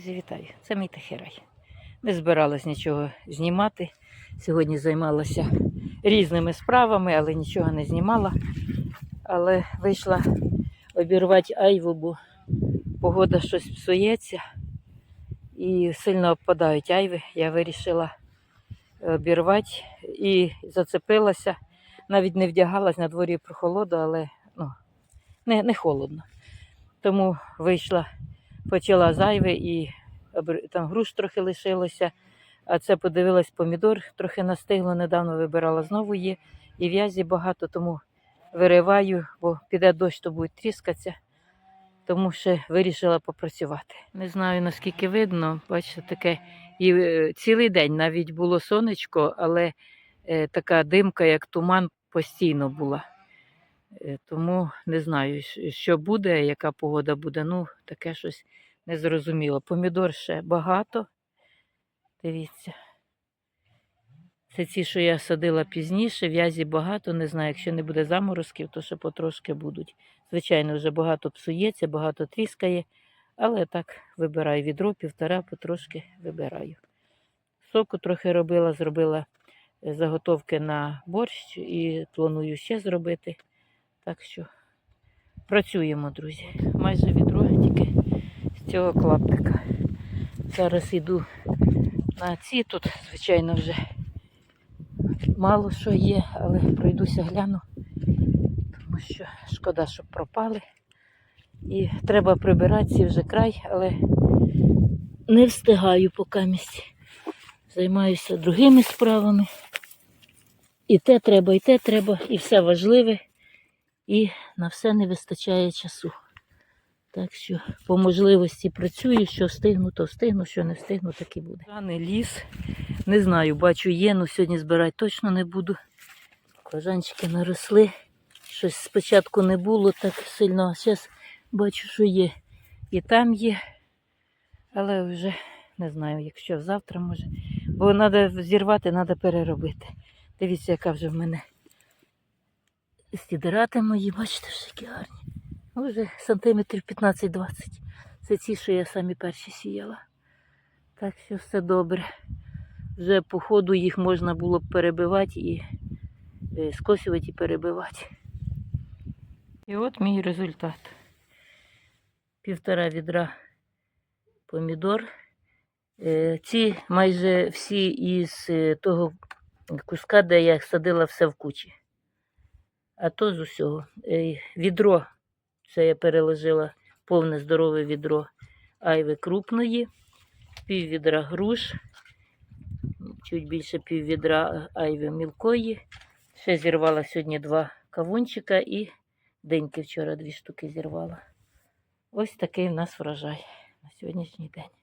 Друзі, вітаю! Це мій Тахірай. Не збиралась нічого знімати. Сьогодні займалася різними справами, але нічого не знімала. Але вийшла обірвати айву, бо погода щось псується і сильно опадають айви. Я вирішила обірвати і зацепилася. Навіть не вдягалась на дворі прохолоду, але ну, не, не холодно. Тому вийшла почала зайве і там груш трохи лишилося. А це подивилась помідор, трохи настигло, недавно вибирала знову є. І в'язі багато, тому вириваю, бо піде дощ, то будуть тріскатися. Тому ще вирішила попрацювати. Не знаю наскільки видно, бачите, таке. І е, цілий день навіть було сонечко, але е, така димка, як туман, постійно була. Е, Тому не знаю, що буде, яка погода буде. Ну, таке щось незрозуміло. Помідор ще багато. Дивіться. Це ті, що я садила пізніше, в'язі багато. Не знаю, якщо не буде заморозків, то ще потрошки будуть. Звичайно, вже багато псується, багато тріскає, але так вибираю відро, півтора, потрошки вибираю. Соку трохи робила, зробила е, заготовки на борщ і планую ще зробити. Так що працюємо, друзі. Майже відро тільки з цього клаптика. Зараз йду на ці. Тут, звичайно, вже мало що є, але пройдуся гляну, тому що шкода, щоб пропали. І треба прибирати ці вже край, але не встигаю поки місць. Займаюся другими справами. І те треба, і те треба, і все важливе і на все не вистачає часу. Так що по можливості працюю, що встигну, то встигну, що не встигну, так і буде. Рани ліс. Не знаю, бачу є, але сьогодні збирати точно не буду. Кожанчики наросли. Щось спочатку не було так сильно, а зараз бачу, що є. І там є. Але вже не знаю, якщо завтра може. Бо треба зірвати, треба переробити. Дивіться, яка вже в мене Сідирати мої, бачите, що які гарні. Ну, Вже сантиметрів 15-20. Це ті, що я самі перші сіяла. Так що все добре. Вже по ходу їх можна було б перебивати і е, скосювати і перебивати. І от мій результат. Півтора відра помідор. Е, Ці майже всі із е, того куска, де я садила все в кучі. А то з усього. Відро, це я переложила повне здорове відро айви крупної, пів відра груш, чуть більше пів відра айви мілкої. Ще зірвала сьогодні два кавунчика і деньки вчора дві штуки зірвала. Ось такий в нас врожай на сьогоднішній день.